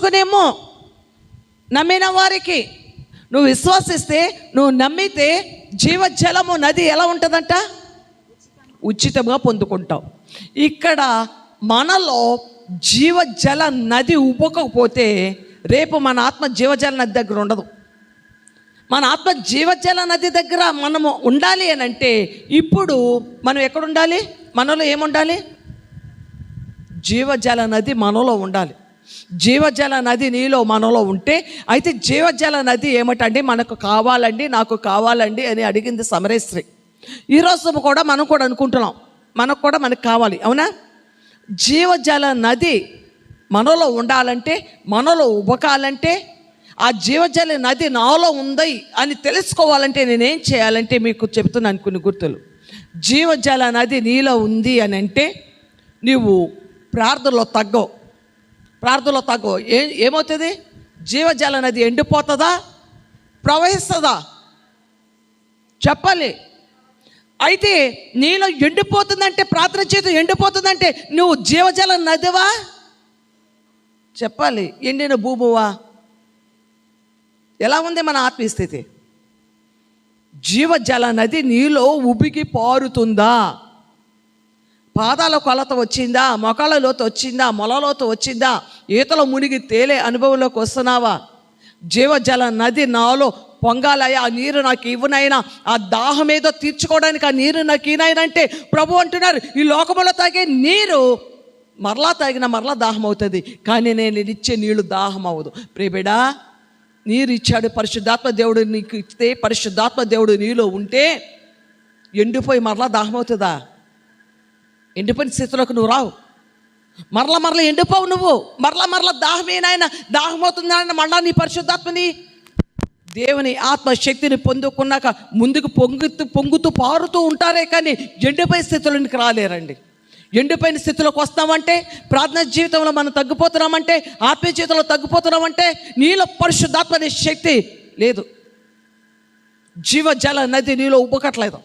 పట్టుకునేమో. నమ్మిన వారికి. నువ్వు విశ్వసిస్తే నువ్వు నమ్మితే జీవజలము నది ఎలా ఉంటుందంట? ఉచితంగా పొందుకుంటావు. ఇక్కడ మనలో జీవజల నది ఉబ్బకపోతే రేపు మన ఆత్మ జీవజల నది దగ్గర ఉండదు. మన ఆత్మ జీవజల నది దగ్గర మనము ఉండాలి అని అంటే ఇప్పుడు మనం ఎక్కడ ఉండాలి? మనలో ఏముండాలి? జీవజల నది మనలో ఉండాలి. జీవజల నది నీలో మనలో ఉంటే అయితే జీవజల నది ఏమిటండి? మనకు కావాలండి నాకు కావాలండి అని అడిగింది సమరేశ్రీ ఈరోజు కూడా మనం కూడా అనుకుంటున్నాం. మనకు కూడా మనకు కావాలి అవునా? జీవజల నది మనలో ఉండాలంటే మనలో ఉబకాలంటే ఆ జీవజల నది నాలో ఉంది అని తెలుసుకోవాలంటే నేనేం చేయాలంటే మీకు చెప్తున్నాను కొన్ని గుర్తులు. జీవజల నది నీలో ఉంది అని అంటే నీవు ప్రార్థనలో తగ్గవు. ప్రార్థనలో తగ్గు. ఏ ఏమవుతుంది? జీవజల నది ఎండిపోతుందా? ప్రవహిస్తుందా? చెప్పాలి. అయితే నీలో ఎండిపోతుందంటే ప్రార్థన చేత ఎండిపోతుందంటే నువ్వు జీవజల నదివా? చెప్పాలి. ఎండిన భూమువా? ఎలా ఉంది మన ఆత్మీయస్థితి జీవజల నది నీలో ఉబికి పారుతుందా? పాదాల కొలత వచ్చిందా? మొకాళ్ళ లోతు వచ్చిందా? మొలలోతు వచ్చిందా? ఈతలో మునిగి తేలే అనుభవంలోకి వస్తున్నావా? జీవజల నది నాలో పొంగాలయ్యా. ఆ నీరు నాకు ఇవ్వనైనా ఆ దాహం ఏదో తీర్చుకోవడానికి ఆ నీరు నాకు ఈనాయనంటే ప్రభు అంటున్నారు ఈ లోకములో తాగే నీరు మరలా తాగిన మరలా దాహం అవుతుంది. కానీ నేను ఇచ్చే నీళ్ళు దాహం అవ్వదు. ప్రేబిడా నీరు ఇచ్చాడు పరిశుద్ధాత్మ దేవుడు నీకు ఇస్తే పరిశుద్ధాత్మ దేవుడు నీలో ఉంటే ఎండిపోయి మరలా దాహం అవుతుందా? ఎండిపోయిన స్థితిలోకి నువ్వు రావు. మరల మరల ఎండిపోవు నువ్వు. మరల మరల దాహమేనాయన దాహం అవుతుందని మళ్ళా నీ పరిశుద్ధాత్మని. దేవుని ఆత్మశక్తిని పొందుకున్నాక ముందుకు పొంగుతూ పొంగుతూ పారుతూ ఉంటారే కానీ ఎండిపోయిన స్థితిలోనికి రాలేరండి. ఎండిపోయిన స్థితిలోకి వస్తామంటే ప్రార్థన జీవితంలో మనం తగ్గిపోతున్నామంటే ఆత్మీయ జీవితంలో తగ్గిపోతున్నామంటే నీలో పరిశుద్ధాత్మ అనే శక్తి లేదు. జీవజల నది నీలో ఉబ్బకట్లేదు.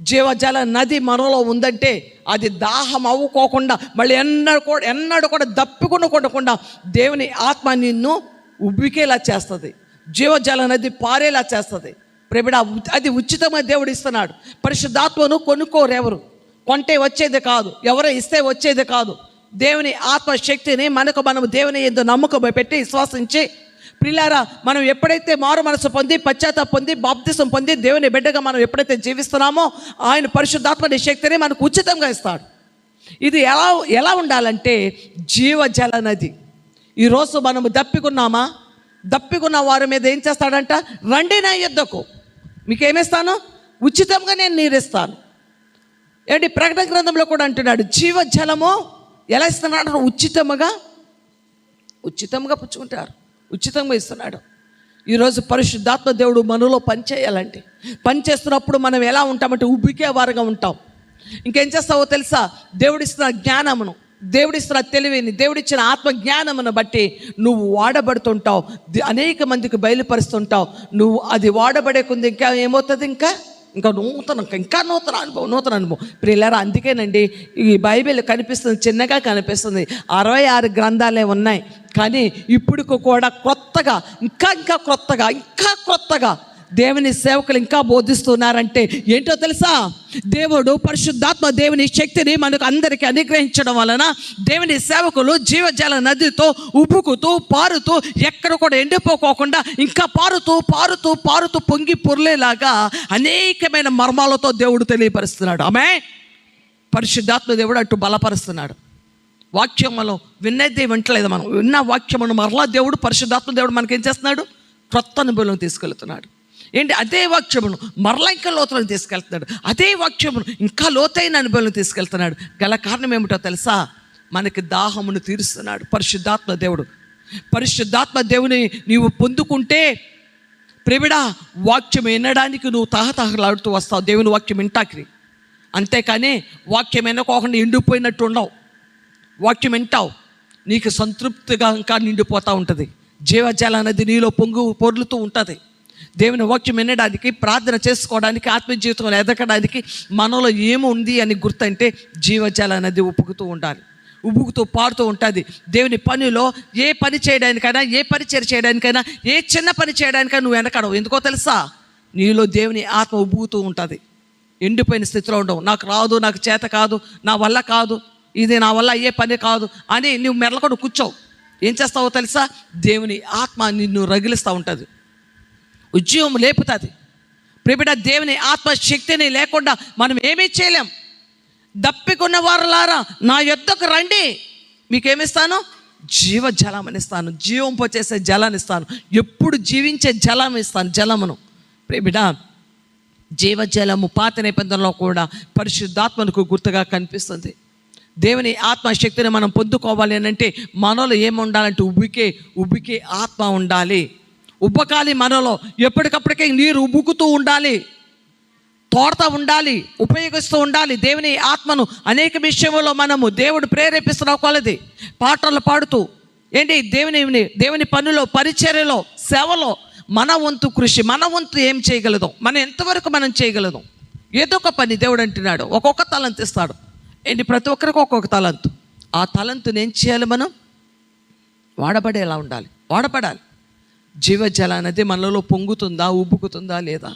జీవజల నది మనలో ఉందంటే అది దాహం అవ్వుకోకుండా మళ్ళీ ఎన్నడూ కూడా ఎన్నడూ కూడా దప్పికుండా కొట్టకుండా దేవుని ఆత్మ నిన్ను ఉబ్బికేలా చేస్తుంది. జీవజల నది పారేలా చేస్తుంది. ప్రేమిడ అది ఉచితమైన దేవుడు ఇస్తున్నాడు. పరిశుద్ధాత్మను కొనుక్కోరెవరు? కొంటే వచ్చేది కాదు ఎవరో ఇస్తే వచ్చేది కాదు. దేవుని ఆత్మశక్తిని మనకు మనం దేవుని ఎందు నమ్మకం పెట్టి విశ్వాసించి ప్రిలారా మనం ఎప్పుడైతే మారు మనసు పొంది పశ్చాత్తాప పొంది బాప్తిసం పొంది దేవుని బిడ్డగా మనం ఎప్పుడైతే జీవిస్తున్నామో ఆయన పరిశుద్ధాత్మని శక్తిని మనకు ఉచితంగా ఇస్తాడు. ఇది ఎలా ఎలా ఉండాలంటే జీవజల నది. ఈరోజు మనము దప్పికున్నామా? దప్పికున్న వారి మీద ఏం చేస్తాడంట? రండి నా యుద్ధకు. మీకేమిస్తాను? ఉచితంగా నేను నీరిస్తాను. ఏంటి? ప్రకటన గ్రంథంలో కూడా అంటున్నాడు జీవజలము ఎలా ఇస్తున్నాడు ఉచితముగా ఉచితంగా పుచ్చుకుంటారు. ఉచితంగా ఇస్తున్నాడు. ఈరోజు పరిశుద్ధాత్మ దేవుడు మనలో పనిచేయాలండి. పనిచేస్తున్నప్పుడు మనం ఎలా ఉంటామంటే ఉబ్బికే వారుగా ఉంటాం. ఇంకేం చేస్తావో తెలుసా? దేవుడిస్తున్న జ్ఞానమును దేవుడిస్తున్న తెలివిని దేవుడిచ్చిన ఆత్మ జ్ఞానమును బట్టి నువ్వు వాడబడుతుంటావు. అనేక మందికి బయలుపరుస్తుంటావు. నువ్వు అది వాడబడే కొంది ఇంకా ఏమవుతుంది ఇంకా? ఇంకా నూతన ఇంకా నూతన అనుభవం నూతన అనుభవం. ప్రియులారా అందుకేనండి ఈ బైబిల్ కనిపిస్తుంది చిన్నగా కనిపిస్తుంది. అరవై ఆరు గ్రంథాలే ఉన్నాయి. కానీ ఇప్పుడు కూడా క్రొత్తగా ఇంకా ఇంకా క్రొత్తగా ఇంకా క్రొత్తగా దేవుని సేవకులు ఇంకా బోధిస్తున్నారంటే ఏంటో తెలుసా? దేవుడు పరిశుద్ధాత్మ దేవుని శక్తిని మనకు అందరికీ అనుగ్రహించడం వలన దేవుని సేవకులు జీవజల నదితో ఉబ్బుకుతూ పారుతూ ఎక్కడ కూడా ఎండిపోకోకుండా ఇంకా పారుతూ పారుతూ పారుతూ పొంగి పొర్లేలాగా అనేకమైన మర్మాలతో దేవుడు తెలియపరుస్తున్నాడు. ఆమె పరిశుద్ధాత్మ దేవుడు అటు బలపరుస్తున్నాడు. వాక్యములో విన్నది వింటలేదు మనం. విన్న వాక్యమును మరలా దేవుడు పరిశుద్ధాత్మ దేవుడు మనకేం చేస్తున్నాడు? క్రొత్త అనుభవం తీసుకెళ్తున్నాడు. ఏంటి? అదే వాక్యమును మరలా ఇంకా లోతులను తీసుకెళ్తున్నాడు. అదే వాక్యమును ఇంకా లోతైన అనుభవం తీసుకెళ్తున్నాడు. గల కారణం ఏమిటో తెలుసా? మనకి దాహమును తీరుస్తున్నాడు పరిశుద్ధాత్మ దేవుడు. పరిశుద్ధాత్మ దేవుని నీవు పొందుకుంటే ప్రేమిడా వాక్యం వినడానికి నువ్వు తహతహలాడుతూ వస్తావు. దేవుని వాక్యం వింటాకి అంతేకాని వాక్యం వినకోకుండా ఎండిపోయినట్టు ఉండవు. వాక్యం వింటావు. నీకు సంతృప్తిగా ఇంకా నిండిపోతూ ఉంటుంది. జీవజాల నది నీలో పొంగు పొర్లుతూ ఉంటుంది. దేవుని వాక్యం వినడానికి ప్రార్థన చేసుకోవడానికి ఆత్మీయ జీవితంలో ఎదగడానికి మనలో ఏముంది అని గుర్తంటే జీవజాల అనేది ఉప్పుకుతూ ఉండాలి. ఉబ్బుకుతూ పారుతూ ఉంటుంది. దేవుని పనిలో ఏ పని చేయడానికైనా ఏ పరిచయం చేయడానికైనా ఏ చిన్న పని చేయడానికైనా నువ్వు వెనకడవు. ఎందుకో తెలుసా? నీలో దేవుని ఆత్మ ఉబ్బుకుతూ ఉంటుంది. ఎండిపోయిన స్థితిలో ఉండవు. నాకు రాదు నాకు చేత కాదు నా వల్ల కాదు ఇది నా వల్ల అయ్యే పని కాదు అని నువ్వు మెరలకుండా కూర్చోవు. ఏం చేస్తావో తెలుసా? దేవుని ఆత్మ నిన్ను రగిలిస్తూ ఉంటుంది. ఉద్యోగం లేపుతుంది. ప్రిబిడ దేవుని ఆత్మశక్తిని లేకుండా మనం ఏమీ చేయలేం. దప్పికున్న వారులారా నా యొద్దకు రండి. మీకేమిస్తాను? జీవజలం ఇస్తాను జీవం పోచేసే జలాన్ని ఇస్తాను ఎప్పుడు జీవించే జలం ఇస్తాను జలమును. ప్రేమిడ జీవజలము పాత నేపథ్యంలో కూడా పరిశుద్ధాత్మకు గుర్తుగా కనిపిస్తుంది. దేవుని ఆత్మశక్తిని మనం పొందుకోవాలి అని అంటే మనలో ఏముండాలంటే ఉబ్బికే ఉబ్బికే ఆత్మ ఉండాలి. ఉబ్బకాలి మనలో. ఎప్పటికప్పటికీ నీరు ఉబ్బుకుతూ ఉండాలి. తోడతా ఉండాలి ఉపయోగిస్తూ ఉండాలి. దేవుని ఆత్మను అనేక విషయంలో మనము దేవుడు ప్రేరేపిస్తున్న కొలది. పాటలు పాడుతూ ఏంటి? దేవుని దేవుని పనులో పరిచర్యలో సేవలో మన వంతు కృషి మన వంతు ఏం చేయగలదు మనం ఎంతవరకు మనం చేయగలదు. ఏదో ఒక పని దేవుడు అంటున్నాడు. ఒక్కొక్క తలంతు ఇస్తాడు. ఏంటి? ప్రతి ఒక్కరికి ఒక్కొక్క తలంతు. ఆ తలంతుని ఏం చేయాలి మనం? వాడబడేలా ఉండాలి. వాడబడాలి. జీవజల అనేది మనలో పొంగుతుందా ఉబ్బుకుతుందా లేదా?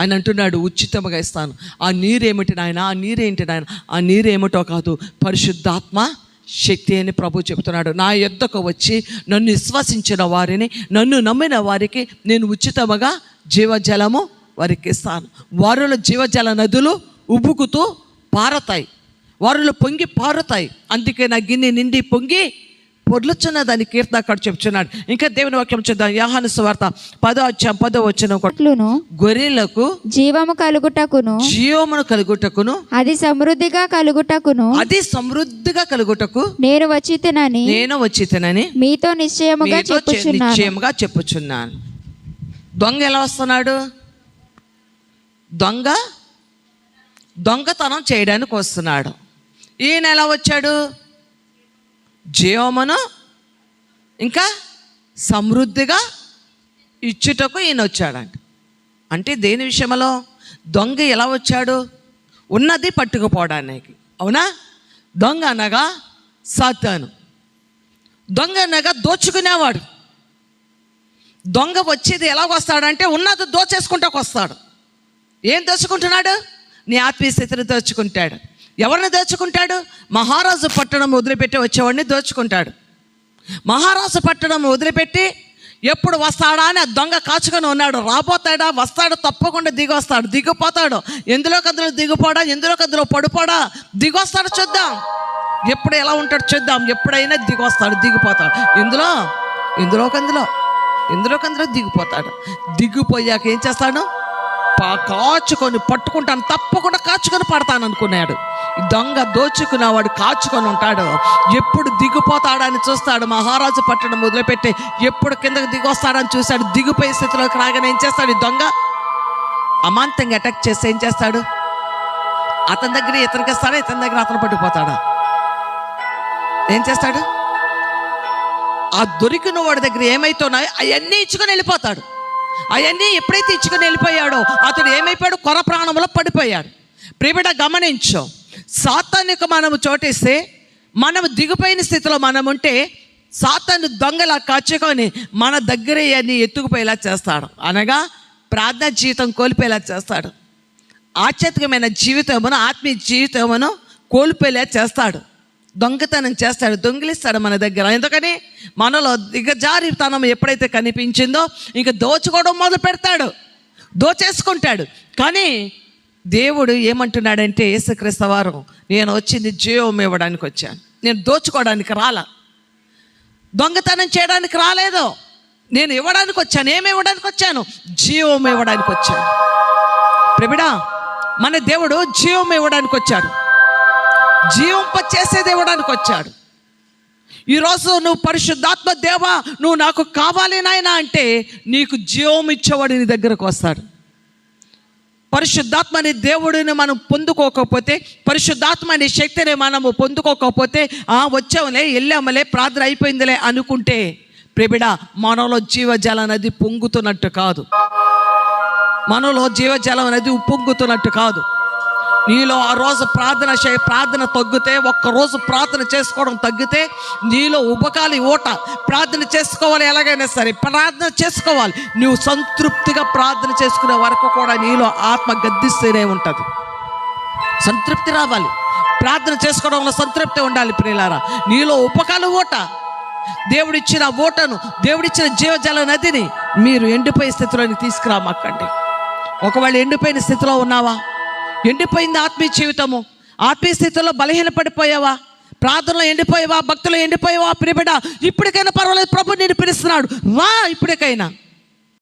ఆయన అంటున్నాడు ఉచితముగా ఇస్తాను. ఆ నీరేమిటి నాయన? ఆ నీరేంటి నాయన? ఆ నీరేమిటో కాదు పరిశుద్ధాత్మ శక్తి అని ప్రభు చెబుతున్నాడు. నా యొద్దకు వచ్చి నన్ను విశ్వసించిన వారిని నన్ను నమ్మిన వారికి నేను ఉచితముగా జీవజలము వారికి ఇస్తాను. వారిలో జీవజల నదులు ఉబ్బుకుతూ పారతాయి. వారిలో పొంగి పారుతాయి. అందుకే నా గిన్నె నిండి పొంగి పొర్లుచున్నదని కీర్తన అక్కడ చెప్తున్నాడు. ఇంకా దేవుని వాక్యం చూద్దాం. యాహాను సువార్త పదో వచ్చాం పదో వచ్చిన గొర్రెలకు జీవము కలుగుటకును జీవమును కలుగుటకును అది సమృద్ధిగా కలుగుటకును అది సమృద్ధిగా కలుగుటకు నేను వచ్చితనని నేను వచ్చితనని మీతో నిశ్చయముగా నిశ్చయముగా చెప్పుచున్నాను. దొంగ ఎలా వస్తున్నాడు? దొంగ దొంగతనం చేయడానికి వస్తున్నాడు. ఈయన ఎలా వచ్చాడు? జీవమును ఇంకా సమృద్ధిగా ఇచ్చుటకు ఈయన వచ్చాడంట. అంటే దేని విషయంలో? దొంగ ఎలా వచ్చాడు? ఉన్నది పట్టుకుపోవడానికి. అవునా? దొంగ అనగా సాతాను. దొంగ అనగా దోచుకునేవాడు. దొంగ వచ్చేది ఎలా వస్తాడంటే ఉన్నది దోచేసుకుంటాకు వస్తాడు. ఏం దోచుకుంటున్నాడు? నీ ఆత్మీయ స్థితిని దోచుకుంటాడు. ఎవరిని దోచుకుంటాడు? మహారాజు పట్టణం వదిలిపెట్టి వచ్చేవాడిని దోచుకుంటాడు. మహారాజు పట్టణం వదిలిపెట్టి ఎప్పుడు వస్తాడా అని ఆ దొంగ కాచుకొని ఉన్నాడు. రాబోతాడా? వస్తాడు? తప్పకుండా దిగొస్తాడు. దిగిపోతాడు. ఎందులో అందులో దిగిపోడా? ఎందులో అందులో పడిపోడా? దిగొస్తాడు చూద్దాం. ఎప్పుడు ఎలా ఉంటాడు చూద్దాం. ఎప్పుడైనా దిగొస్తాడు దిగిపోతాడు. ఇందులో ఇందులో కందులో ఇందులో కందులో దిగిపోతాడు. దిగిపోయాక ఏం చేస్తాడు? పా కాచుకొని పట్టుకుంటాను. తప్పకుండా కాచుకొని పడతాను అనుకున్నాడు. దొంగ దోచుకున్నవాడు కాచుకొని ఉంటాడు. ఎప్పుడు దిగిపోతాడని చూస్తాడు. మహారాజు పట్టణం మొదలుపెట్టి ఎప్పుడు కిందకు దిగొస్తాడని చూశాడు. దిగిపోయే స్థితిలోకి రాగానే ఏం చేస్తాడు ఈ దొంగ? అమాంతంగా అటాక్ చేస్తే ఏం చేస్తాడు? అతని దగ్గర ఇతనికి ఇస్తాడా? ఇతని దగ్గర అతను పట్టుకుపోతాడా ఏం చేస్తాడు? ఆ దొరికిన వాడి దగ్గర ఏమైతున్నాయో అవన్నీ ఇచ్చుకొని వెళ్ళిపోతాడు. అవన్నీ ఎప్పుడైతే ఇచ్చుకొని వెళ్ళిపోయాడో అతడు ఏమైపోయాడు? కొర ప్రాణంలో పడిపోయాడు. ప్రిబిడ గమనించు. సాతానికి మనము చోటేస్తే మనం దిగిపోయిన స్థితిలో మనం ఉంటే సాతాను దొంగలా కచ్చుకొని మన దగ్గర అన్ని ఎత్తుకుపోయేలా చేస్తాడు. అనగా ప్రార్థన జీవితం కోల్పోయేలా చేస్తాడు. ఆధ్యాత్మికమైన జీవితమును ఆత్మీయ జీవితమును కోల్పోయేలా చేస్తాడు. దొంగతనం చేస్తాడు దొంగిలిస్తాడు మన దగ్గర. ఎందుకని? మనలో దిగజారితనం ఎప్పుడైతే కనిపించిందో ఇంకా దోచుకోవడం మొదలు పెడతాడు దోచేసుకుంటాడు. కానీ దేవుడు ఏమంటున్నాడంటే యేసుక్రీస్తు వారు నేను వచ్చింది జీవం ఇవ్వడానికి వచ్చాను. నేను దోచుకోవడానికి రాలా. దొంగతనం చేయడానికి రాలేదు. నేను ఇవ్వడానికి వచ్చాను. ఏమి ఇవ్వడానికి వచ్చాను? జీవం ఇవ్వడానికి వచ్చాను. ప్రబిడా మన దేవుడు జీవం ఇవ్వడానికి వచ్చాడు. జీవంప చేసేది ఇవ్వడానికి వచ్చాడు. ఈరోజు నువ్వు పరిశుద్ధాత్మ దేవా నువ్వు నాకు కావాలి నాయనా అంటే నీకు జీవం ఇచ్చేవాడు నీ దగ్గరకు వస్తాడు. పరిశుద్ధాత్మ అనే దేవుడిని మనం పొందుకోకపోతే పరిశుద్ధాత్మ అనే శక్తిని మనము పొందుకోకపోతే ఆ వచ్చాములే వెళ్ళాములే ప్రార్థన అయిపోయిందిలే అనుకుంటే ప్రేమిడ మనలో జీవజల అనేది పొంగుతున్నట్టు కాదు. మనలో జీవజలం అనేది పొంగుతున్నట్టు కాదు. నీలో ఆ రోజు ప్రార్థన చే ప్రార్థన తగ్గితే ఒక్కరోజు ప్రార్థన చేసుకోవడం తగ్గితే నీలో ఉపకాలి ఓట ప్రార్థన చేసుకోవాలి ఎలాగైనా సరే ప్రార్థన చేసుకోవాలి. నువ్వు సంతృప్తిగా ప్రార్థన చేసుకునే వరకు కూడా నీలో ఆత్మ గద్దిస్తూనే ఉంటుంది. సంతృప్తి రావాలి. ప్రార్థన చేసుకోవడంలో సంతృప్తి ఉండాలి ప్రియులారా. నీలో ఉపకాలు ఓట దేవుడిచ్చిన ఓటను దేవుడిచ్చిన జీవజల నదిని మీరు ఎండిపోయే స్థితిలోకి తీసుకురామక్కండి ఒకవేళ ఎండిపోయిన స్థితిలో ఉన్నావా? ఎండిపోయింది ఆత్మీయ జీవితము. ఆత్మీయ స్థితిలో బలహీనపడిపోయావా? ప్రార్థనలో ఎండిపోయావా? భక్తులు ఎండిపోయావా? ప్రియబిడ ఇప్పటికైనా పర్వాలేదు. ప్రభు నేను పిలుస్తున్నాడు. రా ఇప్పటికైనా.